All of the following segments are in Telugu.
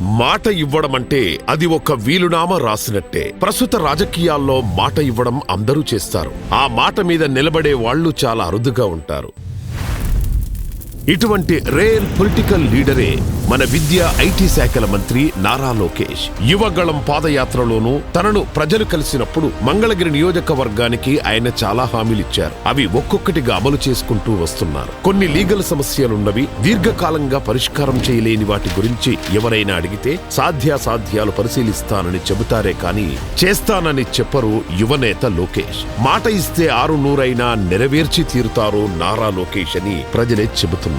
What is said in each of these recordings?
మాట ఇవ్వడం అంటే అది ఒక వీలునామా రాసినట్టే. ప్రస్తుత రాజకీయాల్లో మాట ఇవ్వడం అందరూ చేస్తారు. ఆ మాట మీద నిలబడే వాళ్ళు చాలా అరుదుగా ఉంటారు. ఇటువంటి రేర్ పొలిటికల్ లీడరే మన విద్య ఐటీ శాఖల మంత్రి నారా లోకేష్. యువగళం పాదయాత్రలోనూ తనను ప్రజలు కలిసినప్పుడు మంగళగిరి నియోజకవర్గానికి ఆయన చాలా హామీలిచ్చారు. అవి ఒక్కొక్కటిగా అమలు చేసుకుంటూ వస్తున్నారు. కొన్ని లీగల్ సమస్యలున్నవి దీర్ఘకాలంగా పరిష్కారం చేయలేని వాటి గురించి ఎవరైనా అడిగితే సాధ్యాసాధ్యాలు పరిశీలిస్తానని చెబుతారే కానీ చేస్తానని చెప్పరు యువనేత లోకేష్. మాట ఇస్తే ఆరు నూరైనా నెరవేర్చి తీరుతారు నారా లోకేష్ అని ప్రజలే చెబుతున్నారు.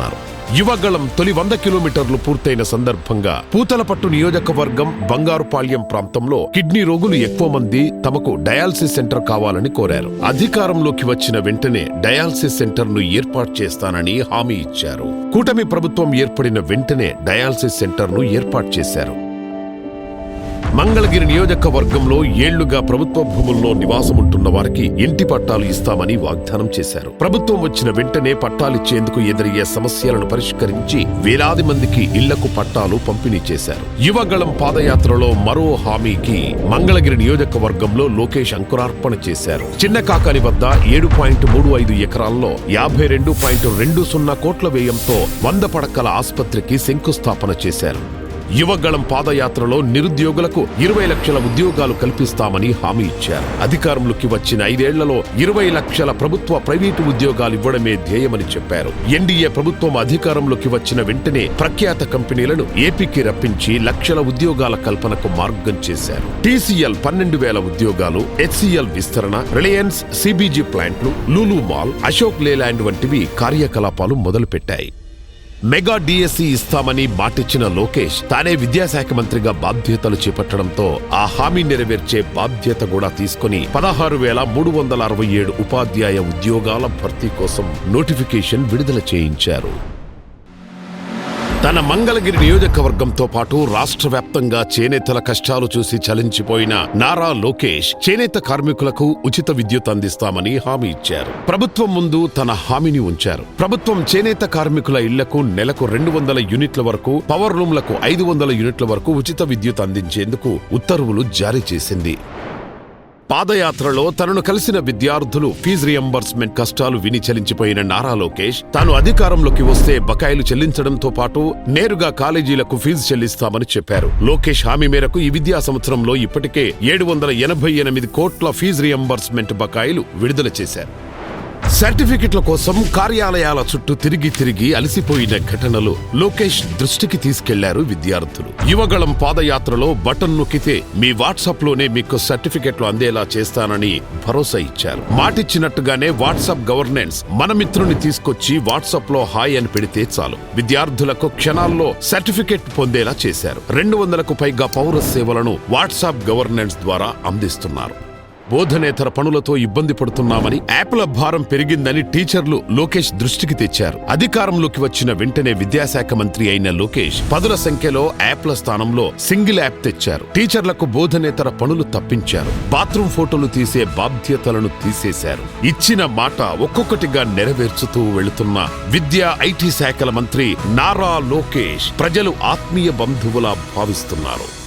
యువగళం తొలి వంద కిలోమీటర్లు పూర్తయిన సందర్భంగా పూతలపట్టు నియోజకవర్గం బంగారుపాళ్యం ప్రాంతంలో కిడ్నీ రోగులు ఎక్కువ మంది తమకు డయాలసిస్ సెంటర్ కావాలని కోరారు. అధికారంలోకి వచ్చిన వెంటనే డయాలసిస్ సెంటర్ను ఏర్పాటు చేస్తానని హామీ ఇచ్చారు. కూటమి ప్రభుత్వం ఏర్పడిన వెంటనే డయాలసిస్ సెంటర్ను ఏర్పాటు చేశారు. మంగళగిరి నియోజకవర్గంలో ఏళ్ళుగా ప్రభుత్వ భూముల్లో నివాసముంటున్న వారికి ఇంటి పట్టాలు ఇస్తామని వాగ్దానం చేశారు. ప్రభుత్వం వచ్చిన వెంటనే పట్టాలిచ్చేందుకు ఎదురయ్యే సమస్యలను పరిష్కరించి వేలాది మందికి ఇళ్ళకు పట్టాలు పంపిణీ చేశారు. యువగళం పాదయాత్రలో మరో హామీకి మంగళగిరి నియోజకవర్గంలో లోకేష్ అంకురార్పణ చేశారు. చిన్న కాకాని వద్ద ఏడు పాయింట్ మూడు ఐదు ఎకరాల్లో యాభై రెండు పాయింట్ రెండు సున్నా కోట్ల వ్యయంతో వంద పడకల ఆసుపత్రికి శంకుస్థాపన చేశారు. యువగళం పాదయాత్రలో నిరుద్యోగులకు ఇరవై లక్షల ఉద్యోగాలు కల్పిస్తామని హామీ ఇచ్చారు. అధికారంలోకి వచ్చిన ఐదేళ్ళలో ఇరవై లక్షల ప్రభుత్వ ప్రైవేటు ఉద్యోగాలు ఇవ్వడమే ధ్యేయమని చెప్పారు. ఎన్డీఏ ప్రభుత్వం అధికారంలోకి వచ్చిన వెంటనే ప్రఖ్యాత కంపెనీలను ఏపీకి రప్పించి లక్షల ఉద్యోగాల కల్పనకు మార్గం చేశారు. టీసీఎల్ పన్నెండు వేల ఉద్యోగాలు హెచ్సిఎల్ విస్తరణ రిలయన్స్ సిబిజీ ప్లాంట్లు లూలు మాల్ అశోక్ లేలాండ్ వంటివి కార్యకలాపాలు మొదలుపెట్టాయి. మెగా డిఎస్సి ఇస్తామని మాటిచ్చిన లోకేష్ తానే విద్యాశాఖ మంత్రిగా బాధ్యతలు చేపట్టడంతో ఆ హామీ నెరవేర్చే బాధ్యత కూడా తీసుకుని పదహారు వేల మూడు వందల అరవై ఏడు ఉపాధ్యాయ ఉద్యోగాల భర్తీ కోసం నోటిఫికేషన్ విడుదల చేయించారు. తన మంగళగిరి నియోజకవర్గంతో పాటు రాష్ట్ర వ్యాప్తంగా చేనేతల కష్టాలు చూసి చలించిపోయిన నారా లోకేష్ చేనేత కార్మికులకు ఉచిత విద్యుత్ అందిస్తామని హామీ ఇచ్చారు. ప్రభుత్వం ముందు తన హామీని ఉంచారు. ప్రభుత్వం చేనేత కార్మికుల ఇళ్ళకు నెలకు రెండు వందల యూనిట్ల వరకు పవర్ రూమ్లకు ఐదు వందల యూనిట్ల వరకు ఉచిత విద్యుత్ అందించేందుకు ఉత్తర్వులు జారీ చేసింది. పాదయాత్రలో తనను కలిసిన విద్యార్థులు ఫీజు రియంబర్స్మెంట్ కష్టాలు విని చలించిపోయిన నారా లోకేష్ తాను అధికారంలోకి వస్తే బకాయిలు చెల్లించడంతో పాటు నేరుగా కాలేజీలకు ఫీజు చెల్లిస్తామని చెప్పారు. లోకేష్ హామీ మేరకు ఈ విద్యా సంవత్సరంలో ఇప్పటికే ఏడు వందల ఎనభై ఎనిమిది కోట్ల ఫీజు రియంబర్స్మెంట్ బకాయిలు విడుదల చేశారు. సర్టిఫికెట్ల కోసం కార్యాలయాల చుట్టూ తిరిగి తిరిగి అలసిపోయిన ఘటనలు లోకేష్ దృష్టికి తీసుకెళ్ళారు విద్యార్థులు. యువగళం పాదయాత్రలో బటన్ నొక్కితే మీ వాట్సాప్లోనే మీకు సర్టిఫికెట్లు అందేలా చేస్తానని భరోసా ఇచ్చారు. మాటిచ్చినట్టుగానే వాట్సాప్ గవర్నెన్స్ మన మిత్రుని తీసుకొచ్చి వాట్సాప్లో హాయ్ అని పెడితే చాలు. విద్యార్థులకు క్షణాల్లో సర్టిఫికెట్ పొందేలా చేశారు. రెండు వందలకు పైగా పౌర సేవలను వాట్సాప్ గవర్నెన్స్ ద్వారా అందిస్తున్నారు. బోధనేతర పనులతో ఇబ్బంది పడుతున్నామని యాప్ల భారం పెరిగిందని టీచర్లు లోకేష్ దృష్టికి తెచ్చారు. అధికారంలోకి వచ్చిన వెంటనే విద్యాశాఖ మంత్రి అయిన లోకేష్ పదుల సంఖ్యలో యాప్ల స్థానంలో సింగిల్ యాప్ తెచ్చారు. టీచర్లకు బోధనేతర పనులు తప్పించారు. బాత్రూమ్ ఫోటోలు తీసే బాధ్యతలను తీసేశారు. ఇచ్చిన మాట ఒక్కొక్కటిగా నెరవేర్చుతూ వెళుతున్న విద్యా ఐటీ శాఖల మంత్రి నారా లోకేష్ ప్రజలు ఆత్మీయ బంధువులా భావిస్తున్నారు.